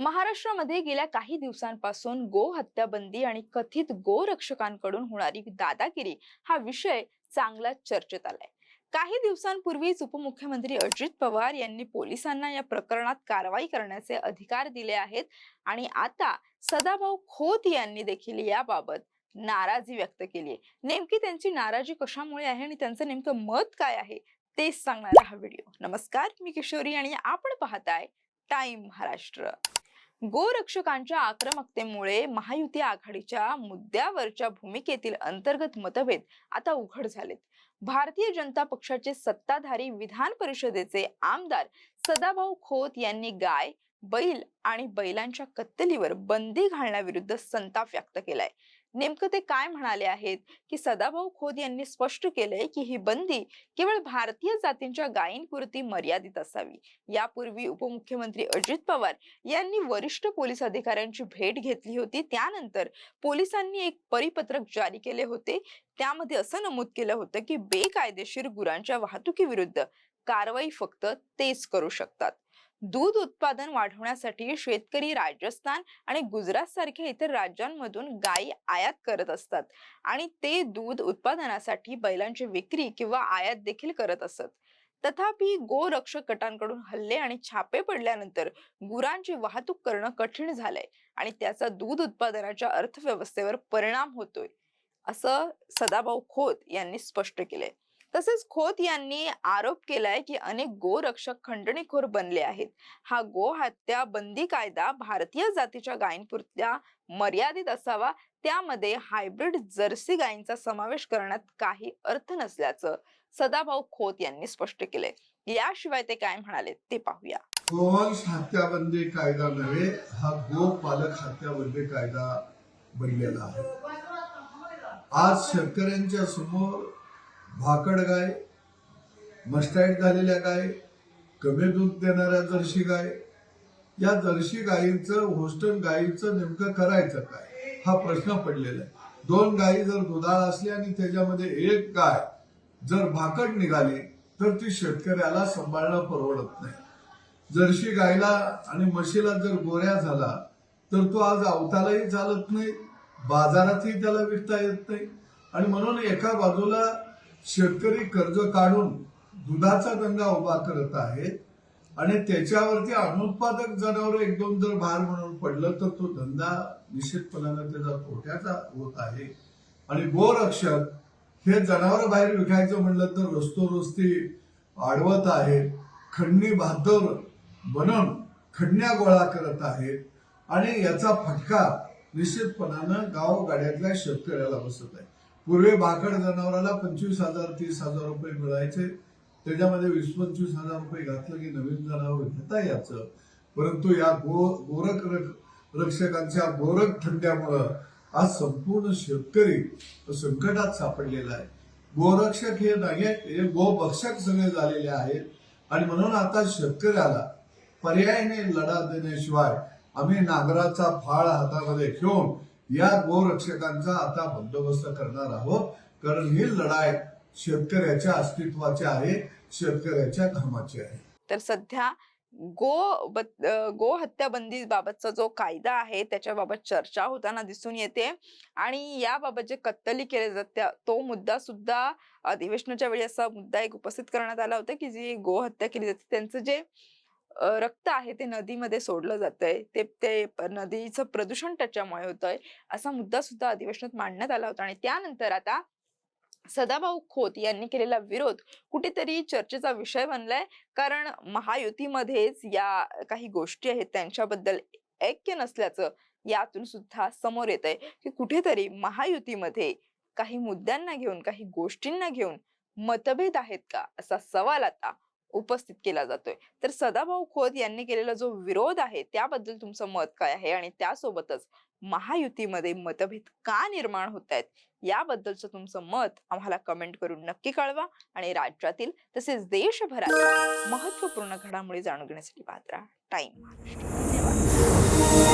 महाराष्ट्रामध्ये गेल्या काही दिवसांपासून गो हत्याबंदी आणि कथित गो रक्षकांकडून होणारी दादागिरी हा विषय चांगला चर्चेत आलाय. काही दिवसांपूर्वीच उपमुख्यमंत्री अजित पवार यांनी पोलिसांना या प्रकरणात कारवाई करण्याचे अधिकार दिले आहेत आणि आता सदाभाऊ खोत यांनी देखील याबाबत नाराजी व्यक्त केली आहे. नेमकी त्यांची नाराजी कशामुळे आहे आणि त्यांचं नेमकं मत काय आहे तेच सांगणारा हा व्हिडिओ. नमस्कार मी किशोरी आणि आपण पाहताय टाइम महाराष्ट्र. गोरक्षकांच्या आक्रमकतेमुळे महायुती आघाडीच्या मुद्द्यावरच्या भूमिकेतील अंतर्गत मतभेद आता उघड झालेत. भारतीय जनता पक्षाचे सत्ताधारी विधान परिषदेचे आमदार सदाभाऊ खोत यांनी गाय बैल आणि बैलांच्या कत्तलीवर बंदी घालण्याविरुद्ध संताप व्यक्त केलाय. नेमकं ते काय म्हणाले आहेत? की सदाभाऊ खोत यांनी स्पष्ट केलंय की ही बंदी केवळ भारतीय जातींच्या गायींपुरती मर्यादित असावी. यापूर्वी उपमुख्यमंत्री अजित पवार यांनी वरिष्ठ पोलीस अधिकाऱ्यांची भेट घेतली होती. त्यानंतर पोलिसांनी एक परिपत्रक जारी केले होते. त्यामध्ये असं नमूद केलं होतं की बेकायदेशीर गुरांच्या वाहतुकीविरुद्ध कारवाई फक्त तेच करू शकतात. दूध उत्पादन वाढवण्यासाठी शेतकरी राजस्थान आणि गुजरात सारख्या इतर राज्यांमधून गायी आयात करत असतात. आणि ते दूध उत्पादनासाठी बैलांची विक्री किंवा आयात देखील करत असत. तथापि गोरक्षक गटांकडून हल्ले आणि छापे पडल्यानंतर गुरांची वाहतूक करणं कठीण झालंय आणि त्याचा दूध उत्पादनाच्या अर्थव्यवस्थेवर परिणाम होतोय असं सदाभाऊ खोत यांनी स्पष्ट केलंय. तसेच खोत यांनी आरोप केलाय की अनेक गोरक्षक खंडणीखोर बनले आहेत. हा गो हत्या बंदी कायदा भारतीय जातीच्या गायींपुरत्या मर्यादित असावा. त्यामध्ये हायब्रिड जर्सी गायींचा समावेश करण्यात काही अर्थ नसल्याचं सदाभाऊ खोत यांनी स्पष्ट केलंय. याशिवाय ते काय म्हणाले ते पाहूया. गोवंश हत्याबंदी कायदा नव्हे हा गोपालक हत्याबंदी कायदा बनलेला आहे. आज शेतकऱ्यांच्या समोर भाकड गाय मस्टाईट झालेल्या गाय कमी दूध देणाऱ्या जर्शी गाय या जर्शी गायींचं होस्टन गायीचं नेमकं करायचं काय? हा प्रश्न पडलेला आहे. दोन गायी जर दुधाळ असल्या आणि त्याच्यामध्ये एक गाय जर भाकड निघाली तर ती शेतकऱ्याला सांभाळणं परवडत नाही. जर्शी गायला आणि म्हशीला जर गोऱ्या झाला तर तो आज अवतालाही चालत नाही बाजारातही त्याला विकता येत नाही. आणि म्हणून एका बाजूला शेतकरी कर्ज काढून दुधाचा दंगा उभा करत आहे आणि त्याच्यावरती अनुत्पादक जनावर एक दोन जर भार म्हणून पडलं तर तो धंदा निश्चितपणानं त्याचा तोट्याचा होत आहे. आणि गोरक्षक हे जनावर बाहेर विकायचं म्हणलं तर रस्तोरस्ती अडवत आहेत. खंडणी भातर बनून खंडण्या गोळा करत आहेत. आणि याचा फटका निश्चितपणानं गावगाड्यातल्या शेतकऱ्याला बसत आहे. पूर्वी भाकड जनावराला पंचवीस हजार तीस हजार रुपये मिळायचे. त्याच्यामध्ये वीस पंचवीस हजार रुपये घातलं की नवीन जनावर घेता याचं परंतु या गो गोरख रक्षकांच्या गोरख थंड्यामुळं आज संपूर्ण शेतकरी संकटात सापडलेला आहे. गोरक्षक हे नाही हे गोभक्षक सगळे झालेले आहेत. आणि म्हणून आता शेतकऱ्याला पर्यायाने लढा देण्याशिवाय आम्ही नागराचा फाळ हातामध्ये घेऊन या गोरक्षकांचा आता बंदोबस्त करणार आहोत. कारण ही लढाई शेतकऱ्याच्या अस्तित्वाची आहे शेतकऱ्याच्या धर्माची आहे. तर सध्या गो गो हत्या बंदी बाबतचा जो कायदा आहे त्याच्याबाबत चर्चा होताना दिसून येते. आणि याबाबत जे कत्तली केले जाते तो मुद्दा सुद्धा अधिवेशनाच्या वेळी असा मुद्दा एक उपस्थित करण्यात आला होता की जी गो हत्या केली जाते त्यांचं जे अं, रक्त आहे ते नदीमध्ये सोडलं जातंय. ते ते नदीचं प्रदूषण त्याच्यामुळे होतंय. असा मुद्दा सुद्धा अधिवेशनात मांडण्यात आला होता. आणि त्यानंतर आता सदाभाऊ खोत यांनी केलेला विरोध कुठेतरी चर्चेचा विषय बनलाय. कारण महायुतीमध्येच या काही गोष्टी आहेत त्यांच्याबद्दल ऐक्य नसल्याचं यातून सुद्धा समोर येत आहे की कुठेतरी महायुतीमध्ये काही मुद्द्यांना घेऊन काही गोष्टींना घेऊन मतभेद आहेत का? असा सवाल आता उपस्थित केला जातोय. तर सदाभाऊ खोत यांनी केलेला जो विरोध आहे त्याबद्दल तुमचं मत काय आहे? आणि त्यासोबतच महायुतीमध्ये मतभेद का निर्माण होत आहेत याबद्दलचं तुमचं मत आम्हाला कमेंट करून नक्की कळवा आणि राज्यातील तसेच देशभरात महत्त्वपूर्ण घडामोडी जाणून घेण्यासाठी पाहत राहा टाइम. महाराष्ट्र धन्यवाद